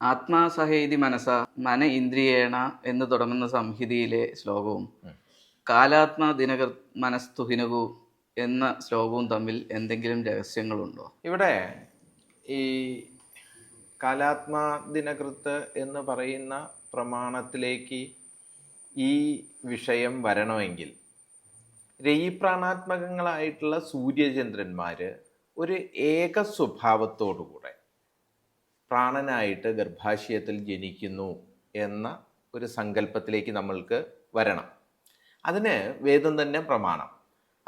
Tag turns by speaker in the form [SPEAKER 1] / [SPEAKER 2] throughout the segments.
[SPEAKER 1] ആത്മാസഹേതി മനസ മന ഇന്ദ്രിയേണ എന്ന് തുടങ്ങുന്ന സംഹിതിയിലെ ശ്ലോകവും കാലാത്മാ ദിനകർ മനസ്തുഹിനകു എന്ന ശ്ലോകവും തമ്മിൽ എന്തെങ്കിലും രഹസ്യങ്ങളുണ്ടോ?
[SPEAKER 2] ഇവിടെ ഈ കാലാത്മാ ദിനകൃത്ത് എന്ന് പറയുന്ന പ്രമാണത്തിലേക്ക് ഈ വിഷയം വരണമെങ്കിൽ രയിപ്രാണാത്മകങ്ങളായിട്ടുള്ള സൂര്യചന്ദ്രന്മാർ ഒരു ഏക സ്വഭാവത്തോടുകൂടെ പ്രാണനായിട്ട് ഗർഭാശയത്തിൽ ജനിക്കുന്നു എന്ന ഒരു സങ്കല്പത്തിലേക്ക് നമ്മൾക്ക് വരണം. അതിന് വേദം തന്നെ പ്രമാണം.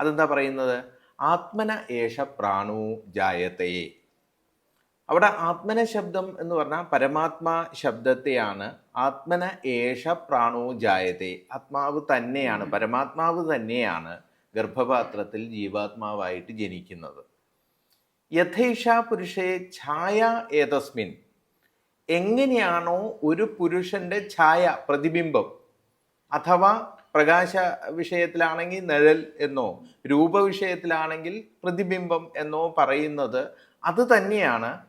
[SPEAKER 2] അതെന്താ പറയുന്നത്? ആത്മന ഏഷ പ്രാണു ജായത്തെ. അവിടെ ആത്മന ശബ്ദം എന്ന് പറഞ്ഞാൽ പരമാത്മാ ശബ്ദത്തെയാണ് ആത്മന ഏഷ പ്രാണോ ജായത്തെ. ആത്മാവ് തന്നെയാണ് പരമാത്മാവ് തന്നെയാണ് ഗർഭപാത്രത്തിൽ ജീവാത്മാവായിട്ട് ജനിക്കുന്നത്. യഥേഷ പുരുഷേ ഛായ ഏതസ്മിൻ? എങ്ങനെയാണോ ഒരു പുരുഷന്റെ ഛായ പ്രതിബിംബം? അഥവാ പ്രകാശ വിഷയത്തിലാണെങ്കിൽ നിഴൽ എന്നോ രൂപവിഷയത്തിലാണെങ്കിൽ പ്രതിബിംബം എന്നോ പറയുന്നത് അത് തന്നെയാണ്.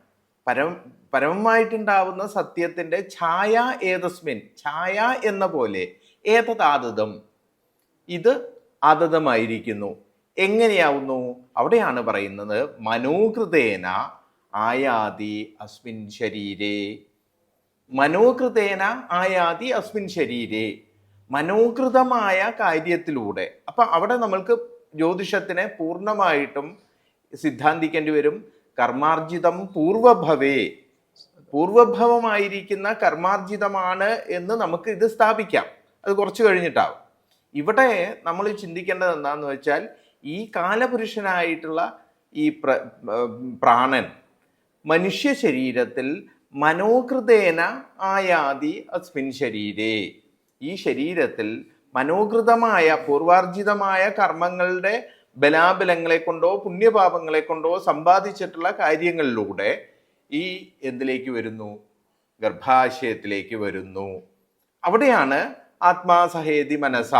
[SPEAKER 2] പരം പരമമായിട്ടുണ്ടാവുന്ന സത്യത്തിന്റെ ഛായ ഏതസ്മിൻ? ഛായ എന്ന പോലെ ഏതതാതതം ഇത് ആതതമായിരിക്കുന്നു എങ്ങനെയാവുന്നു? അവിടെയാണ് പറയുന്നത് മനോകൃതേന ആയാതി അസ്മിൻ ശരീരേ. മനോകൃതേന ആയാതി അസ്മിൻ ശരീരേ. മനോകൃതമായ കാര്യത്തിലൂടെ. അപ്പൊ അവിടെ നമ്മൾക്ക് ജ്യോതിഷത്തിനെ പൂർണമായിട്ടും സിദ്ധാന്തിക്കേണ്ടി വരും. കർമാർജിതം പൂർവഭവേ. പൂർവഭവമായിരിക്കുന്ന കർമാർജിതമാണ് എന്ന് നമുക്ക് ഇത് സ്ഥാപിക്കാം. അത് കുറച്ച് കഴിഞ്ഞിട്ടാവും. ഇവിടെ നമ്മൾ ചിന്തിക്കേണ്ടത് എന്താണെന്ന് വെച്ചാൽ ഈ കാലപുരുഷനായിട്ടുള്ള ഈ പ്ര പ്രാണൻ മനുഷ്യ ശരീരത്തിൽ മനോകൃതേന ആയാതി അസ്മിൻ ശരീരേ. ഈ ശരീരത്തിൽ മനോകൃതമായ പൂർവാർജിതമായ കർമ്മങ്ങളുടെ ബലാബലങ്ങളെ കൊണ്ടോ പുണ്യപാപങ്ങളെ കൊണ്ടോ സമ്പാദിച്ചിട്ടുള്ള കാര്യങ്ങളിലൂടെ ഈ എന്തിലേക്ക് വരുന്നു? ഗർഭാശയത്തിലേക്ക് വരുന്നു. അവിടെയാണ് ആത്മാസഹേതി മനസ.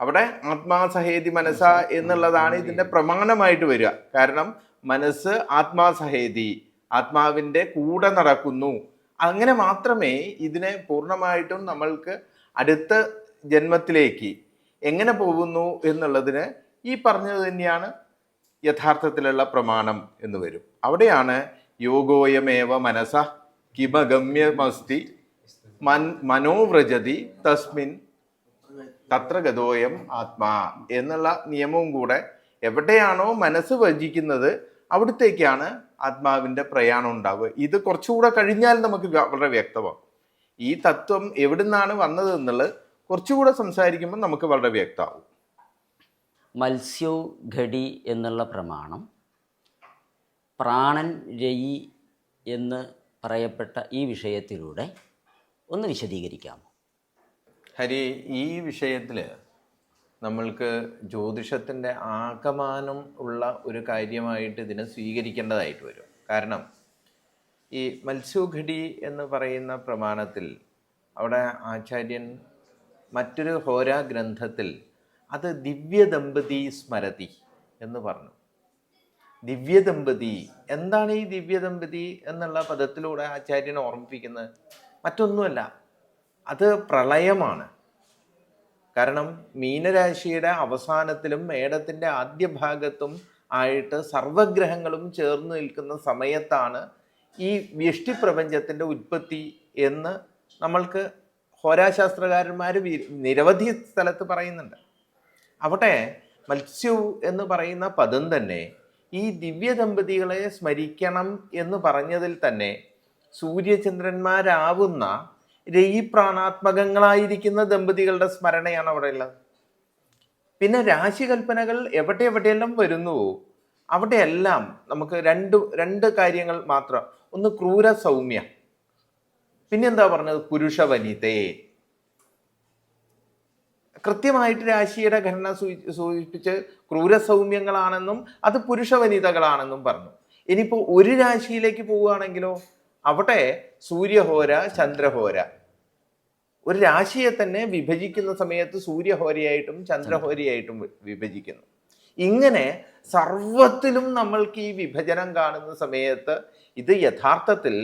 [SPEAKER 2] അവിടെ ആത്മാസഹേതി മനസ്സ എന്നുള്ളതാണ് ഇതിന്റെ പ്രമാണമായിട്ട് വരിക. കാരണം മനസ്സ് ആത്മാസഹേതി ആത്മാവിന്റെ കൂടെ നടക്കുന്നു. അങ്ങനെ മാത്രമേ ഇതിനെ പൂർണമായിട്ടും നമ്മൾക്ക് അടുത്ത ജന്മത്തിലേക്ക് എങ്ങനെ പോകുന്നു എന്നുള്ളതിന് ഈ പറഞ്ഞത് തന്നെയാണ് യഥാർത്ഥത്തിലുള്ള പ്രമാണം എന്ന് വരും. അവിടെയാണ് യോഗോയമേവ മനസ കിമഗമ്യമസ്തി മൻ മനോവ്രജതി തസ്മിൻ തത്ര ഗതോയം ആത്മാ എന്നുള്ള നിയമവും കൂടെ എവിടെയാണോ മനസ്സ് വജിക്കുന്നത് അവിടത്തേക്കാണ് ആത്മാവിന്റെ പ്രയാണം ഉണ്ടാവുക. ഇത് കുറച്ചുകൂടെ കഴിഞ്ഞാൽ നമുക്ക് വളരെ വ്യക്തമാകും ഈ തത്വം എവിടുന്നാണ് വന്നത് എന്നുള്ളത് കുറച്ചുകൂടെ സംസാരിക്കുമ്പോൾ നമുക്ക് വളരെ വ്യക്തമാകും
[SPEAKER 3] മത്സ്യോ ഘടി എന്നുള്ള പ്രമാണം പ്രാണൻ രയി എന്ന് പറയപ്പെട്ട ഈ വിഷയത്തിലൂടെ ഒന്ന് വിശദീകരിക്കാമോ?
[SPEAKER 2] ഹരി ഈ വിഷയത്തിൽ നമ്മൾക്ക് ജ്യോതിഷത്തിന്റെ ആകമാനം ഉള്ള ഒരു കാര്യമായിട്ട് ഇതിനെ സ്വീകരിക്കേണ്ടതായിട്ട് വരും. കാരണം ഈ മത്സ്യഘടി എന്ന് പറയുന്ന പ്രമാണത്തിൽ അവിടെ ആചാര്യൻ മറ്റൊരു ഹോരാ ഗ്രന്ഥത്തിൽ അത് ദിവ്യ ദമ്പതി സ്മരതി എന്ന് പറഞ്ഞു. ദിവ്യ ദമ്പതി എന്താണ് ഈ ദിവ്യ ദമ്പതി എന്നുള്ള പദത്തിലൂടെ ആചാര്യൻ ഓർമ്മിപ്പിക്കുന്നത്? മറ്റൊന്നുമല്ല. അത് പ്രളയമാണ്. കാരണം മീനരാശിയുടെ അവസാനത്തിലും മേടത്തിന്റെ ആദ്യ ഭാഗത്തും ആയിട്ട് സർവഗ്രഹങ്ങളും ചേർന്ന് നിൽക്കുന്ന സമയത്താണ് ഈ വ്യഷ്ടിപ്രപഞ്ചത്തിന്റെ ഉൽപ്പത്തി എന്ന് നമ്മൾക്ക് ഹോരാശാസ്ത്രകാരന്മാർ നിരവധി സ്ഥലത്ത് പറയുന്നുണ്ട്. അവിടെ മത്സ്യു എന്ന് പറയുന്ന പദം തന്നെ ഈ ദിവ്യ ദമ്പതികളെ സ്മരിക്കണം എന്ന് പറഞ്ഞതിൽ തന്നെ സൂര്യചന്ദ്രന്മാരാവുന്ന രയിപ്രാണാത്മകങ്ങളായിരിക്കുന്ന ദമ്പതികളുടെ സ്മരണയാണ് അവിടെ ഉള്ളത്. പിന്നെ രാശികൽപ്പനകൾ എവിടെ എവിടെയെല്ലാം വരുന്നുവോ അവിടെയെല്ലാം നമുക്ക് രണ്ട് രണ്ട് കാര്യങ്ങൾ മാത്രം. ഒന്ന് ക്രൂര സൗമ്യ പിന്നെന്താ പറഞ്ഞത്? പുരുഷ വനിതയെ കൃത്യമായിട്ട് രാശിയുടെ ഘടന സൂചി- സൂചിപ്പിച്ച് ക്രൂരസൗമ്യങ്ങളാണെന്നും അത് പുരുഷ വനിതകളാണെന്നും പറഞ്ഞു. ഇനിയിപ്പോൾ ഒരു രാശിയിലേക്ക് പോവുകയാണെങ്കിലോ അവിടെ സൂര്യഹോര ചന്ദ്രഹോര. ഒരു രാശിയെ തന്നെ വിഭജിക്കുന്ന സമയത്ത് സൂര്യഹോരയായിട്ടും ചന്ദ്രഹോരയായിട്ടും വിഭജിക്കുന്നു. ഇങ്ങനെ സർവത്തിലും നമ്മൾക്ക് ഈ വിഭജനം കാണുന്ന സമയത്ത് ഇത് യഥാർത്ഥത്തിൽ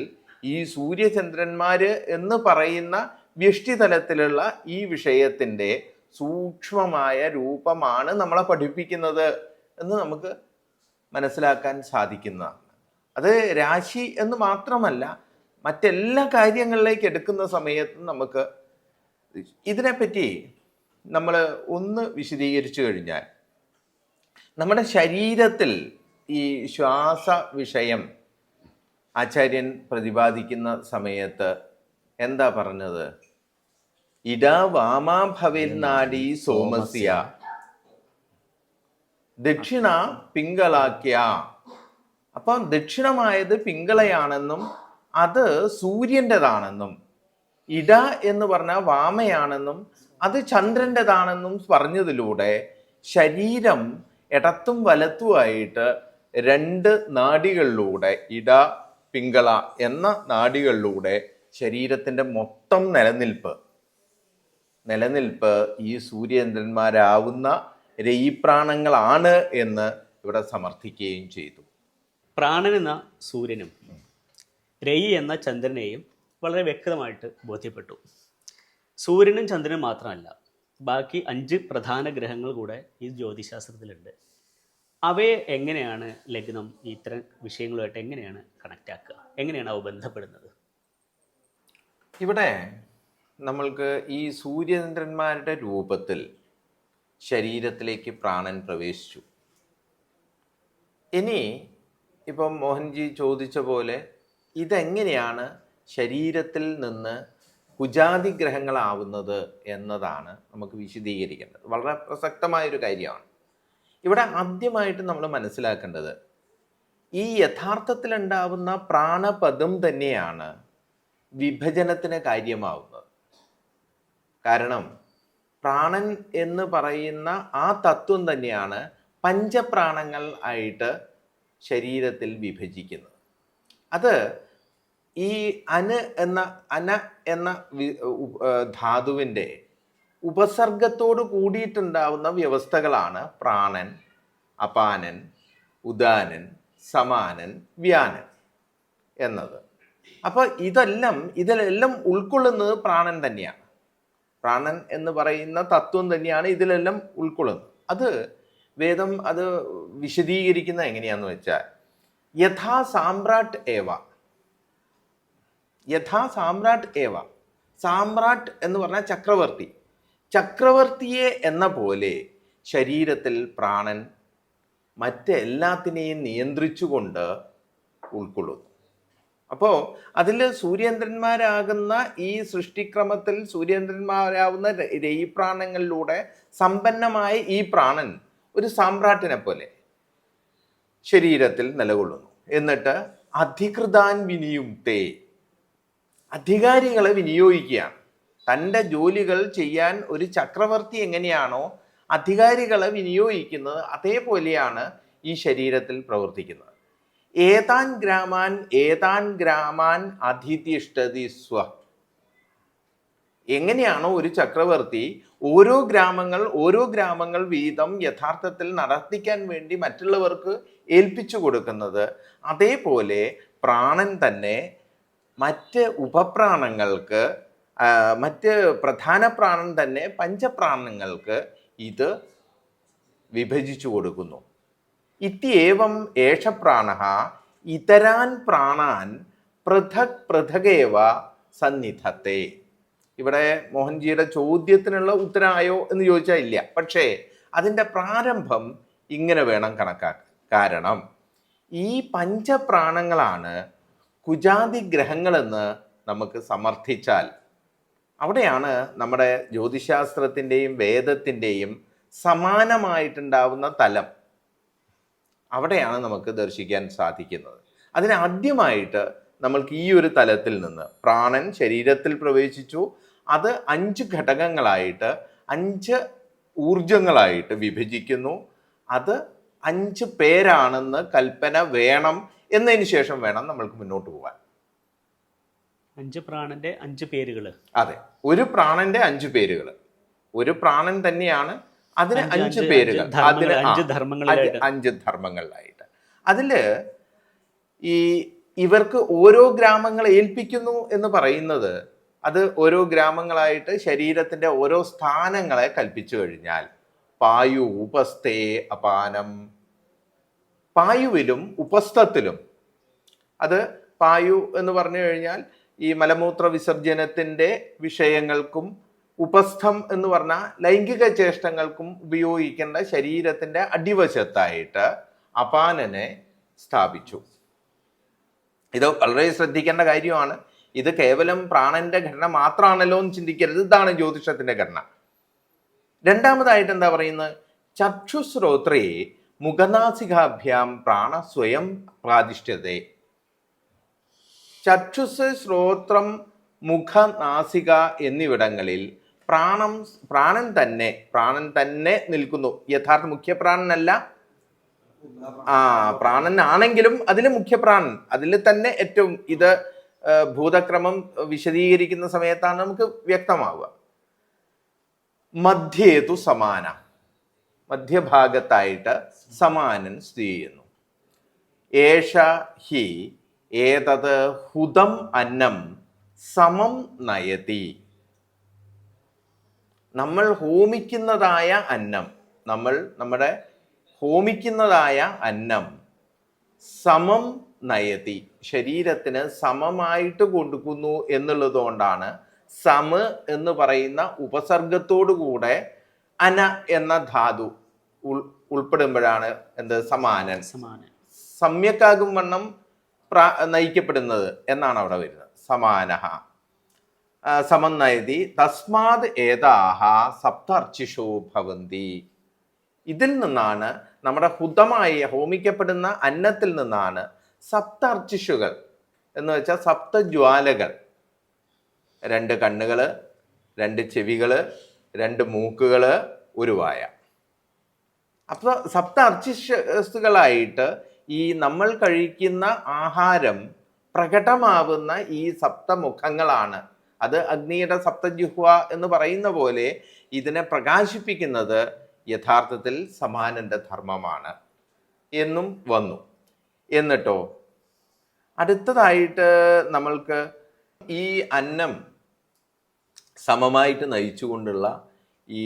[SPEAKER 2] ഈ സൂര്യചന്ദ്രന്മാര് എന്ന് പറയുന്ന വ്യഷ്ടിതലത്തിലുള്ള ഈ വിഷയത്തിന്റെ സൂക്ഷ്മമായ രൂപമാണ് നമ്മളെ പഠിപ്പിക്കുന്നത് എന്ന് നമുക്ക് മനസ്സിലാക്കാൻ സാധിക്കുന്നതാണ്. അത് രാശി എന്ന് മാത്രമല്ല മറ്റെല്ലാ കാര്യങ്ങളിലേക്ക് എടുക്കുന്ന സമയത്തും നമുക്ക് ഇതിനെപ്പറ്റി നമ്മൾ ഒന്ന് വിശദീകരിച്ചു കഴിഞ്ഞാൽ നമ്മുടെ ശരീരത്തിൽ ഈ ശ്വാസ വിഷയം ആചാര്യൻ പ്രതിപാദിക്കുന്ന സമയത്ത് എന്താ പറഞ്ഞത്? ഇട വാമാഭവിൽ നാടി സോമസ്യ. ദക്ഷിണ പിങ്കളാക്യ അപ്പം ദക്ഷിണമായത് പിങ്കളയാണെന്നും അത് സൂര്യന്റെതാണെന്നും ഇട എന്ന് പറഞ്ഞാൽ വാമയാണെന്നും അത് ചന്ദ്രന്റെതാണെന്നും പറഞ്ഞതിലൂടെ ശരീരം ഇടത്തും വലത്തുമായിട്ട് രണ്ട് നാടികളിലൂടെ ഇട പിങ്കള എന്ന നാടികളിലൂടെ ശരീരത്തിന്റെ മൊത്തം നിലനിൽപ്പ്. നിലനിൽപ്പ് ഈ സൂര്യചന്ദ്രന്മാരാവുന്ന രയിപ്രാണങ്ങളാണ് എന്ന് ഇവിടെ സമർത്ഥിക്കുകയും ചെയ്തു.
[SPEAKER 4] പ്രാണൻ എന്ന സൂര്യനും രയി എന്ന ചന്ദ്രനെയും വളരെ വ്യക്തമായിട്ട് ബോധ്യപ്പെട്ടു. സൂര്യനും ചന്ദ്രനും മാത്രമല്ല ബാക്കി അഞ്ച് പ്രധാന ഗ്രഹങ്ങൾ കൂടെ ഈ ജ്യോതിശാസ്ത്രത്തിലുണ്ട്. അവയെ എങ്ങനെയാണ് ലഗ്നം ഇത്തരം വിഷയങ്ങളുമായിട്ട് എങ്ങനെയാണ് കണക്റ്റ് ആക്കുക? എങ്ങനെയാണ് അവ ബന്ധപ്പെടുന്നത്?
[SPEAKER 2] ഇവിടെ നമ്മൾക്ക് ഈ സൂര്യചന്ദ്രന്മാരുടെ രൂപത്തിൽ ശരീരത്തിലേക്ക് പ്രാണൻ പ്രവേശിച്ചു. ഇനി ഇപ്പം മോഹൻജി ചോദിച്ച പോലെ ഇതെങ്ങനെയാണ് ശരീരത്തിൽ നിന്ന് കുജാതി ഗ്രഹങ്ങളാവുന്നത് എന്നതാണ് നമുക്ക് വിശദീകരിക്കേണ്ടത്. വളരെ പ്രസക്തമായൊരു കാര്യമാണ്. ഇവിടെ ആദ്യമായിട്ട് നമ്മൾ മനസ്സിലാക്കേണ്ടത് ഈ യഥാർത്ഥത്തിലുണ്ടാവുന്ന പ്രാണപദം തന്നെയാണ് വിഭജനത്തിന് കാര്യമാവുന്നത്. കാരണം പ്രാണൻ എന്ന് പറയുന്ന ആ തത്വം തന്നെയാണ് പഞ്ചപ്രാണങ്ങൾ ആയിട്ട് ശരീരത്തിൽ വിഭജിക്കുന്നത്. അത് ഈ അന് എന്ന അന എന്ന ധാതുവിന്റെ ഉപസർഗത്തോട് കൂടിയിട്ടുണ്ടാവുന്ന വ്യവസ്ഥകളാണ് പ്രാണൻ അപാനൻ ഉദാനൻ സമാനൻ വ്യാനൻ എന്നത്. അപ്പോൾ ഇതെല്ലാം ഇതിലെല്ലാം ഉൾക്കൊള്ളുന്നത് പ്രാണൻ തന്നെയാണ്. പ്രാണൻ എന്ന് പറയുന്ന തത്വം തന്നെയാണ് ഇതിലെല്ലാം ഉൾക്കൊള്ളുന്നത്. അത് വേദം അത് വിശദീകരിക്കുന്ന എങ്ങനെയാന്ന് വെച്ചാൽ യഥാ സാമ്രാട്ട് ഏവ യഥാ സാമ്രാട്ട് ഏവ? സാമ്രാട്ട് എന്ന് പറഞ്ഞാൽ ചക്രവർത്തി. ചക്രവർത്തിയെ എന്ന പോലെ ശരീരത്തിൽ പ്രാണൻ മറ്റെല്ലാത്തിനെയും നിയന്ത്രിച്ചുകൊണ്ട് ഉൾക്കൊള്ളുന്നു. അപ്പോൾ അതിൽ സൂര്യേന്ദ്രന്മാരാകുന്ന ഈ സൃഷ്ടിക്രമത്തിൽ സൂര്യേന്ദ്രന്മാരാവുന്ന ര- രയിപ്രാണങ്ങളിലൂടെ സമ്പന്നമായ ഈ പ്രാണൻ ഒരു സാമ്രാട്ടിനെ പോലെ ശരീരത്തിൽ നിലകൊള്ളുന്നു. എന്നിട്ട് അധികൃതാൻ വിനിയുക്തേ അധികാരികളെ വിനിയോഗിക്കുകയാണ് തന്റെ ജോലികൾ ചെയ്യാൻ ഒരു ചക്രവർത്തി എങ്ങനെയാണോ അധികാരികളെ വിനിയോഗിക്കുന്നത് അതേപോലെയാണ് ഈ ശരീരത്തിൽ പ്രവർത്തിക്കുന്നത്. ഏതാൻ ഗ്രാമാൻ ഏതാൻ ഗ്രാമാൻ അതിഥിഷ്ടതി സ്വ. എങ്ങനെയാണോ ഒരു ചക്രവർത്തി ഓരോ ഗ്രാമങ്ങൾ ഓരോ ഗ്രാമങ്ങൾ വീതം യഥാർത്ഥത്തിൽ നടത്തിക്കാൻ വേണ്ടി മറ്റുള്ളവർക്ക് ഏൽപ്പിച്ചു കൊടുക്കുന്നത്. അതേപോലെ പ്രാണൻ തന്നെ മറ്റ് ഉപപ്രാണങ്ങൾക്ക് മറ്റ് പ്രധാന പ്രാണൻ തന്നെ പഞ്ചപ്രാണങ്ങൾക്ക് ഇത് വിഭജിച്ചു കൊടുക്കുന്നു. ഇത്യേവം ഏഷപ്രാണ ഇതരാൻ പ്രാണാൻ പൃഥക് പൃഥകേവ സന്നിധത്തെ. ഇവിടെ മോഹൻജിയുടെ ചോദ്യത്തിനുള്ള ഉത്തരമായോ എന്ന് ചോദിച്ചാൽ ഇല്ല. പക്ഷേ അതിന്റെ പ്രാരംഭം ഇങ്ങനെ വേണം കണക്കാക്കാൻ കാരണം ഈ പഞ്ചപ്രാണങ്ങളാണ് കുജാതി ഗ്രഹങ്ങളെന്ന് നമുക്ക് സമർത്ഥിച്ചാൽ അവിടെയാണ് നമ്മുടെ ജ്യോതിശാസ്ത്രത്തിന്റെയും വേദത്തിന്റെയും സമാനമായിട്ടുണ്ടാവുന്ന തലം. അവിടെയാണ് നമുക്ക് ദർശിക്കാൻ സാധിക്കുന്നത്. അതിനാദ്യമായിട്ട് നമ്മൾക്ക് ഈ ഒരു തലത്തിൽ നിന്ന് പ്രാണൻ ശരീരത്തിൽ പ്രവേശിച്ചു. അത് അഞ്ച് ഘടകങ്ങളായിട്ട് അഞ്ച് ഊർജങ്ങളായിട്ട് വിഭജിക്കുന്നു. അത് അഞ്ച് പേരാണെന്ന് കൽപ്പന വേണം എന്നതിന് ശേഷം വേണം നമ്മൾക്ക് മുന്നോട്ട് പോകാൻ
[SPEAKER 4] അഞ്ച് പ്രാണന്റെ അഞ്ച് പേരുകൾ
[SPEAKER 2] അതെ ഒരു പ്രാണന്റെ അഞ്ച് പേരുകൾ ഒരു പ്രാണൻ തന്നെയാണ് അതിന്
[SPEAKER 4] അഞ്ച്
[SPEAKER 2] പേരുകൾ. അതിന്
[SPEAKER 4] അഞ്ച് ധർമ്മങ്ങൾ
[SPEAKER 2] അഞ്ച് അഞ്ച് ധർമ്മങ്ങളിലായിട്ട് അതിൽ ഈ ഇവർക്ക് ഓരോ ഗ്രാമങ്ങളെ ഏൽപ്പിക്കുന്നു എന്ന് പറയുന്നത് അത് ഓരോ ഗ്രാമങ്ങളായിട്ട് ശരീരത്തിന്റെ ഓരോ സ്ഥാനങ്ങളെ കൽപ്പിച്ചു കഴിഞ്ഞാൽ പായു ഉപസ്തേ അപാനം പായുവിലും ഉപസ്ഥത്തിലും. അത് പായു എന്ന് പറഞ്ഞു കഴിഞ്ഞാൽ ഈ മലമൂത്ര വിസർജനത്തിന്റെ വിഷയങ്ങൾക്കും ഉപസ്ഥം എന്ന് പറഞ്ഞാൽ ലൈംഗിക ചേഷ്ടങ്ങൾക്കും ഉപയോഗിക്കേണ്ട ശരീരത്തിന്റെ അടിവശത്തായിട്ട് അപാനനെ സ്ഥാപിച്ചു. ഇത് വളരെ ശ്രദ്ധിക്കേണ്ട കാര്യമാണ്. ഇത് കേവലം പ്രാണന്റെ ഘടന മാത്രമാണല്ലോ എന്ന് ചിന്തിക്കരുത്. ഇതാണ് ജ്യോതിഷത്തിന്റെ ഘടന. രണ്ടാമതായിട്ട് എന്താ പറയുന്നത്? ചക്ഷുശ്രോത്രേ മുഖനാസികാഭ്യാം പ്രാണ സ്വയം പ്രാതിഷ്ഠ്യതേ ചക്ഷുസ് ശ്രോത്രം മുഖനാസിക എന്നിവിടങ്ങളിൽ പ്രാണം പ്രാണൻ തന്നെ പ്രാണൻ തന്നെ നിൽക്കുന്നു. യഥാർത്ഥ മുഖ്യപ്രാണനല്ല ആ പ്രാണൻ ആണെങ്കിലും അതിൽ മുഖ്യപ്രാണൻ അതിൽ തന്നെ ഏറ്റവും ഇത് ഭൂതക്രമം വിശദീകരിക്കുന്ന സമയത്താണ് നമുക്ക് വ്യക്തമാവുക. മധ്യേതു സമാന. മധ്യഭാഗത്തായിട്ട് സമാനൻ സ്ഥിതി ചെയ്യുന്നു. ഏഷ ഹി ഏതത് ഹുതം അന്നം സമം നയതി. നമ്മൾ ഹോമിക്കുന്നതായ അന്നം നമ്മൾ നമ്മുടെ ഹോമിക്കുന്നതായ അന്നം സമം നയതി. ശരീരത്തിന് സമമായിട്ട് കൊടുക്കുന്നു എന്നുള്ളതുകൊണ്ടാണ് സമ എന്ന് പറയുന്ന ഉപസർഗത്തോടു കൂടെ അന എന്ന ധാതു ഉൾ ഉൾപ്പെടുമ്പോഴാണ് എന്ത്? സമാനൻ.
[SPEAKER 4] സമാനൻ.
[SPEAKER 2] സമ്യക്കാകും വണ്ണം പ്രാ നയിക്കപ്പെടുന്നത് എന്നാണ് അവിടെ വരുന്നത്. സമാന സമം നയതി. തസ്മാത് ഏതാഹ സപ്തർച്ചിഷോ ഭവന്തി. ഇതിൽ നിന്നാണ് നമ്മുടെ ഹുതമായി ഹോമിക്കപ്പെടുന്ന അന്നത്തിൽ നിന്നാണ് സപ്തർച്ചിഷുകൾ എന്ന് വെച്ചാൽ സപ്തജ്വാലകൾ. രണ്ട് കണ്ണുകൾ രണ്ട് ചെവികൾ രണ്ട് മൂക്കുകൾ ഒരു വായ. അപ്പൊ സപ്ത അർച്ചിഷുകളായിട്ട് ഈ നമ്മൾ കഴിക്കുന്ന ആഹാരം പ്രകടമാവുന്ന ഈ സപ്തമുഖങ്ങളാണ്. അത് അഗ്നിയുടെ സപ്തജുഹ്വ എന്ന് പറയുന്ന പോലെ ഇതിനെ പ്രകാശിപ്പിക്കുന്നത് യഥാർത്ഥത്തിൽ സമാനന്റെ ധർമ്മമാണ് എന്നും വന്നു. എന്നിട്ടോ അടുത്തതായിട്ട് നമ്മൾക്ക് ഈ അന്നം സമമായിട്ട് നയിച്ചുകൊണ്ടുള്ള ഈ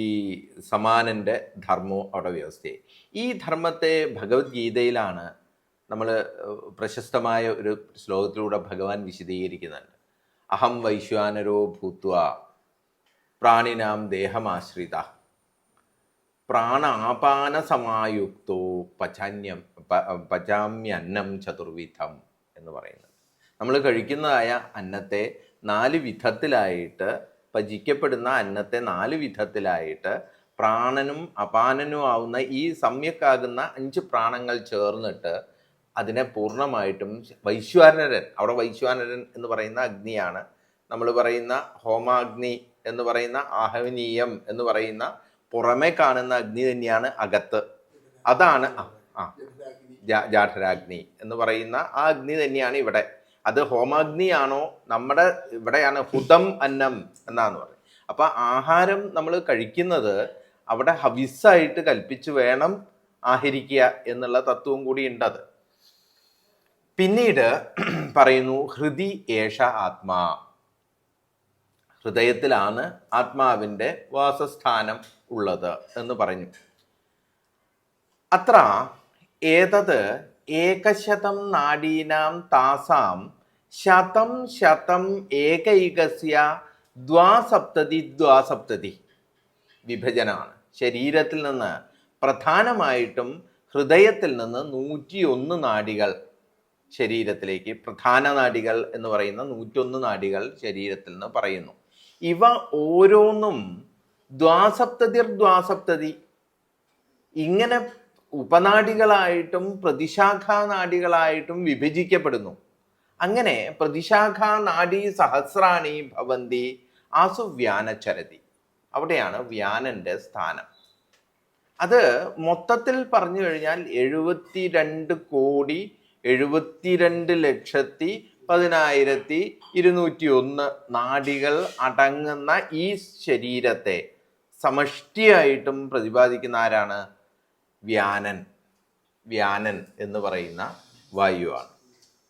[SPEAKER 2] സമാനന്റെ ധർമ്മവും അവിടെ വ്യവസ്ഥയായി. ഈ ധർമ്മത്തെ ഭഗവത്ഗീതയിലാണ് നമ്മൾ പ്രശസ്തമായ ഒരു ശ്ലോകത്തിലൂടെ ഭഗവാൻ വിശദീകരിക്കുന്നുണ്ട്. അഹം വൈശ്വാനരോ ഭൂത്വ പ്രാണിനാം ദേഹമാശ്രിത പ്രാണാപാന സമായുക്തോ പചാന്യം പചാമ്യന്നം ചതുർവിധം എന്ന് പറയുന്നത്. നമ്മൾ കഴിക്കുന്നതായ അന്നത്തെ നാല് വിധത്തിലായിട്ട് പചിക്കപ്പെടുന്ന അന്നത്തെ നാല് വിധത്തിലായിട്ട് പ്രാണനും അപാനനും ആവുന്ന ഈ സമ്യക്കാകുന്ന അഞ്ച് പ്രാണങ്ങൾ ചേർന്നിട്ട് അതിനെ പൂർണമായിട്ടും വൈശ്വാനരൻ അവിടെ വൈശ്വാനരൻ എന്ന് പറയുന്ന അഗ്നിയാണ്. നമ്മൾ പറയുന്ന ഹോമാഗ്നി എന്ന് പറയുന്ന ആഹവനീയം എന്ന് പറയുന്ന പുറമെ കാണുന്ന അഗ്നി തന്നെയാണ് അകത്ത്. അതാണ് ആ ജാഠരാഗ്നി എന്ന് പറയുന്ന ആ അഗ്നി തന്നെയാണ് ഇവിടെ. അത് ഹോമാഗ്നിയാണോ? നമ്മുടെ ഇവിടെയാണ് ഹുതം അന്നം എന്നാന്ന് പറയുന്നത് അപ്പൊ ആഹാരം നമ്മൾ കഴിക്കുന്നത് അവിടെ ഹവിസ്സായിട്ട് കൽപ്പിച്ച് വേണം ആഹരിക്കുക എന്നുള്ള തത്വവും കൂടി ഉണ്ട് അത് പിന്നീട് പറയുന്നു ഹൃദി ഏഷ ആത്മാ. ഹൃദയത്തിലാണ് ആത്മാവിന്റെ വാസസ്ഥാനം ഉള്ളത് എന്ന് പറഞ്ഞു. അത്ര ഏതത് ഏകശതം നാഡീനാം താസാം ശതം ശതം ഏകൈകസ്യ ദ്വാസപ്തതി ദ്വാസപ്തതി. വിഭജനമാണ്. ശരീരത്തിൽ നിന്ന് പ്രധാനമായിട്ടും ഹൃദയത്തിൽ നിന്ന് നൂറ്റിയൊന്ന് നാഡികൾ ശരീരത്തിലേക്ക് പ്രധാന നാഡികൾ എന്ന് പറയുന്ന നൂറ്റൊന്ന് നാഡികൾ ശരീരത്തിൽ നിന്ന് പറയുന്നു. ഇവ ഓരോന്നും ദ്വാസപ്തതിർ ദ്വാസപ്തതി. ഇങ്ങനെ ഉപനാഡികളായിട്ടും പ്രതിശാഖാ നാടികളായിട്ടും വിഭജിക്കപ്പെടുന്നു. അങ്ങനെ പ്രതിശാഖാ നാടി സഹസ്രാണി ഭവന്തി ആസു വ്യാനചരതി അവിടെയാണ് വ്യാനന്റെ സ്ഥാനം. അത് മൊത്തത്തിൽ പറഞ്ഞു കഴിഞ്ഞാൽ എഴുപത്തിരണ്ട് കോടി എഴുപത്തിരണ്ട് ലക്ഷത്തി പതിനായിരത്തി ഇരുന്നൂറ്റി ഒന്ന് നാടികൾ അടങ്ങുന്ന ഈ ശരീരത്തെ സമഷ്ടിയായിട്ടും പ്രതിപാദിക്കുന്ന ആരാണ്? വ്യാനൻ വ്യാനൻ എന്ന് പറയുന്ന വായുവാണ്.